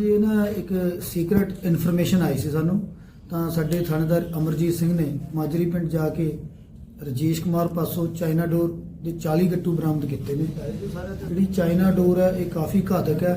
ਇਹ ਨਾ ਇੱਕ ਸੀਕ੍ਰੀਟ ਇਨਫੋਰਮੇਸ਼ਨ ਆਈ ਸੀ ਸਾਨੂੰ, ਤਾਂ ਸਾਡੇ ਥਾਣੇਦਾਰ ਅਮਰਜੀਤ ਸਿੰਘ ਨੇ ਮਾਜਰੀ ਪਿੰਡ ਜਾ ਕੇ ਰਜੇਸ਼ ਕੁਮਾਰ ਪਾਸੋਂ ਚਾਈਨਾ ਡੋਰ ਦੇ 40 ਗੱਟੂ ਬਰਾਮਦ ਕੀਤੇ ਨੇ। ਜਿਹੜੀ ਚਾਈਨਾ ਡੋਰ ਹੈ ਇਹ ਕਾਫੀ ਘਾਤਕ ਹੈ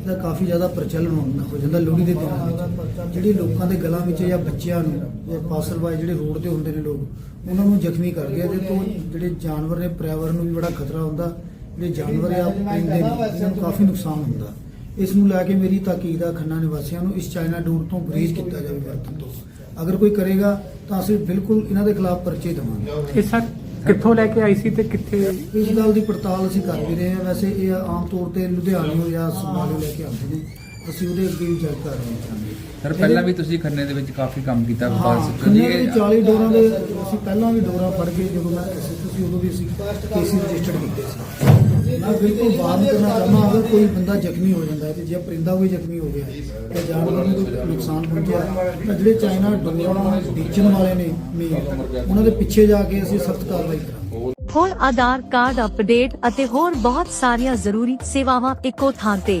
ਇਹਦਾ ਕਾਫੀ ਜ਼ਿਆਦਾ ਪ੍ਰਚਲਨ ਹੋ ਜਾਂਦਾ ਲੋਹੜੀ ਦੇ ਦਿਨਾਂ ਵਿੱਚ। ਜਿਹੜੇ ਲੋਕਾਂ ਦੇ ਗਲਾਂ ਵਿੱਚ ਜਾਂ ਬੱਚਿਆਂ ਨੂੰ ਜਾਂ ਪਾਸਰਵਾਈ ਜਿਹੜੇ ਰੋਡ ਤੇ ਹੁੰਦੇ ਨੇ ਲੋਕ, ਉਹਨਾਂ ਨੂੰ ਜ਼ਖਮੀ ਕਰਦੇ ਆ ਇਹਦੇ ਤੋਂ ਜਿਹੜੇ ਜਾਨਵਰ ਨੇ, ਪਰਿਆਵਰਨ ਨੂੰ ਵੀ ਬੜਾ ਖਤਰਾ ਹੁੰਦਾ, ਜਿਹੜੇ ਜਾਨਵਰ ਆ ਪੈਂਦੇ ਨੇ, ਇਹਨਾਂ ਨੂੰ ਕਾਫੀ ਨੁਕਸਾਨ ਹੁੰਦਾ। ਇਸ ਨੂੰ ਲੈ ਕੇ ਮੇਰੀ ਤਾਕੀਦ ਆ ਖੰਨਾ ਨਿਵਾਸੀਆਂ ਨੂੰ ਇਸ ਚਾਈਨਾ ਡੋਰ ਤੋਂ ਗੁਰੇਜ਼ ਕੀਤਾ ਜਾਵੇ ਵਰਤਣ ਤੋਂ। ਅਗਰ ਕੋਈ ਕਰੇਗਾ ਤਾਂ ਅਸੀਂ ਬਿਲਕੁਲ ਇਹਨਾਂ ਦੇ ਖਿਲਾਫ ਪਰਚੇ ਦੇਵਾਂਗੇ। ਇਹ ਸਰ ਕਿੱਥੋਂ ਲੈ ਕੇ ਆਈ ਸੀ ਤੇ ਕਿੱਥੇ? ਇਸ ਗੱਲ ਦੀ ਪੜਤਾਲ ਅਸੀਂ ਕਰ ਵੀ ਰਹੇ ਹਾਂ। ਵੈਸੇ ਇਹ ਆਮ ਤੌਰ ਤੇ ਲੁਧਿਆਣੇ ਜਾਂ ਸਮਾਲੇ ਲੈ ਕੇ ਆਉਂਦੇ ਨੇ। ਅਸੀਂ ਉਹਦੇ ਅੱਗੇ ਵੀ ਚੈੱਕ ਕਰ ਰਹੇ ਹਾਂ। ਸਰ ਪਹਿਲਾਂ ਵੀ ਤੁਸੀਂ ਖੰਨੇ ਦੇ ਵਿੱਚ ਕਾਫੀ ਕੰਮ ਕੀਤਾ ਹਾਂ ਬਸ ਖੰਨੇ ਦੇ 40 ਡੋਰਾਂ ਦੇ ਅਸੀਂ ਪਹਿਲਾਂ ਵੀ ਡੋਰਾਂ ਫੜ ਕੇ ਜਦੋਂ ਮੈਂ ਐਸਐਸਪੀ ਸੀ ਉਦੋਂ ਵੀ ਅਸੀਂ ਕੇਸੀ ਰਜਿਸਟਰਡ ਕੀਤੇ ਸੀ। ਮੈਂ ਬਿਲਕੁਲ ਬਾਤ ਕਰਨਾ ਚਾਹੁੰਦਾ ਅਗਰ ਕੋਈ ਬੰਦਾ ਜ਼ਖਮੀ ਹੋ ਜਾਂਦਾ ਹੈ ਤੇ ਜੇ ਪਰਿੰਦਾ ਕੋਈ ਜ਼ਖਮੀ ਹੋ ਗਿਆ ਤੇ ਜਾਨਵਰ ਨੂੰ ਕੋਈ ਨੁਕਸਾਨ ਪਹੁੰਚਿਆ ਤਾਂ ਜਿਹੜੇ ਚਾਈਨਾ ਡੋਰਾਂ ਵੇਚਣ ਵਾਲੇ ਨੇ ਮੇਨ ਉਹਨਾਂ ਦੇ ਪਿੱਛੇ ਜਾ ਕੇ ਅਸੀਂ ਸਖਤ ਕਾਰਵਾਈ ਕਰਾਂਗੇ। ਹੁਣ ਆਧਾਰ ਕਾਰਡ ਅਪਡੇਟ ਅਤੇ ਹੋਰ ਬਹੁਤ ਸਾਰੀਆਂ ਜ਼ਰੂਰੀ ਸੇਵਾਵਾਂ ਇੱਕੋ ਥਾਂ ਤੇ।